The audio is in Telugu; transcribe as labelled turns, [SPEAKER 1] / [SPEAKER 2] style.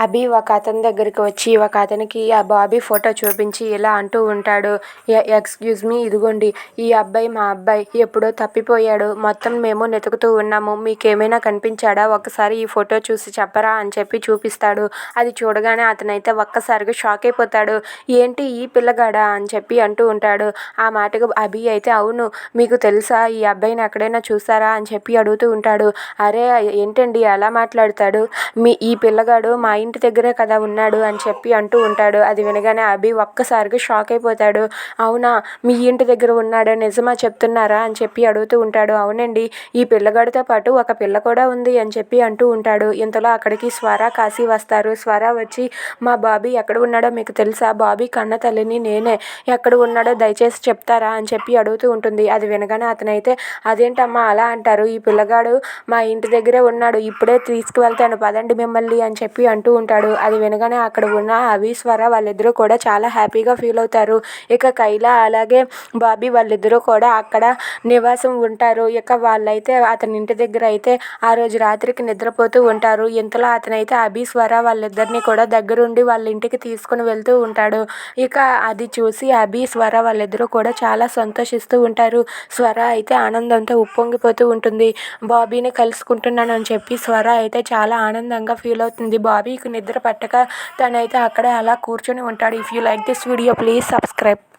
[SPEAKER 1] అభి ఒక అతని దగ్గరికి వచ్చి ఒక అతనికి ఆ బాబీ ఫోటో చూపించి ఇలా అంటూ ఉంటాడు. ఎక్స్క్యూజ్ మీ ఇదిగోండి. ఈ అబ్బాయి మా అబ్బాయి ఎప్పుడో తప్పిపోయాడు. మొత్తం మేము వెతుకుతూ ఉన్నాము. మీకేమైనా కనిపించాడా? ఒకసారి ఈ ఫోటో చూసి చెప్పరా? అని చెప్పి చూపిస్తాడు. అది చూడగానే అతనైతే ఒక్కసారిగా షాక్ అయిపోతాడు. ఏంటి ఈ పిల్లగాడా? అని చెప్పి అంటూ ఉంటాడు. ఆ మాటకు అభి అయితే అవును మీకు తెలుసా? ఈ అబ్బాయిని ఎక్కడైనా చూసారా? అని చెప్పి అడుగుతూ ఉంటాడు. అరే ఏంటండి అలా మాట్లాడతాడు? మీ ఈ పిల్లగాడు మా ఇంటి ఇంటి దగ్గరే కదా ఉన్నాడు అని చెప్పి అంటూ ఉంటాడు. అది వినగానే అభి ఒక్కసారిగా షాక్ అయిపోతాడు. అవునా మీ ఇంటి దగ్గర ఉన్నాడు? నిజమా చెప్తున్నారా? అని చెప్పి అడుగుతూ ఉంటాడు. అవునండి ఈ పిల్లగాడితో పాటు ఒక పిల్ల కూడా ఉంది అని చెప్పి అంటూ ఉంటాడు. ఇంతలో అక్కడికి స్వర కాశీ వస్తారు. స్వర వచ్చి మా బాబీ ఎక్కడ ఉన్నాడో మీకు తెలుసా? బాబీ కన్న తల్లిని నేనే ఎక్కడ ఉన్నాడో దయచేసి చెప్తారా? అని చెప్పి అడుగుతూ ఉంటుంది. అది వినగానే అతనైతే అదేంటమ్మా అలా అంటారు? ఈ పిల్లగాడు మా ఇంటి దగ్గరే ఉన్నాడు. ఇప్పుడే తీసుకువెళ్తాను. పదండి మిమ్మల్ని అని చెప్పి అంటూ ఉంటాడు అది వినగానే అక్కడ ఉన్న అవిస్వర వాళ్ళిద్దరూ కూడా చాలా హ్యాపీగా ఫీల్ అవుతారు. ఇక కైలా అలాగే బాబీ వాళ్ళిద్దరూ కూడా అక్కడ నివాసం ఉంటారు. ఇక వాళ్ళైతే అతని ఇంటి దగ్గర అయితే ఆ రోజు రాత్రికి నిద్రపోతూ ఉంటారు. ఇంతలో అతనైతే అభిస్వర వాళ్ళిద్దరిని కూడా దగ్గరుండి వాళ్ళ ఇంటికి తీసుకుని వెళ్తూ ఉంటాడు. ఇక అది చూసి అభి స్వర వాళ్ళిద్దరూ కూడా చాలా సంతోషిస్తూ ఉంటారు. స్వర అయితే ఆనందంతో ఉప్పొంగిపోతూ ఉంటుంది. బాబీని కలుసుకుంటున్నాను అని చెప్పి స్వర అయితే చాలా ఆనందంగా ఫీల్ అవుతుంది. బాబీకి నిద్ర పట్టక తనైతే అక్కడే అలా కూర్చొని ఉంటాడు. If you like this video please subscribe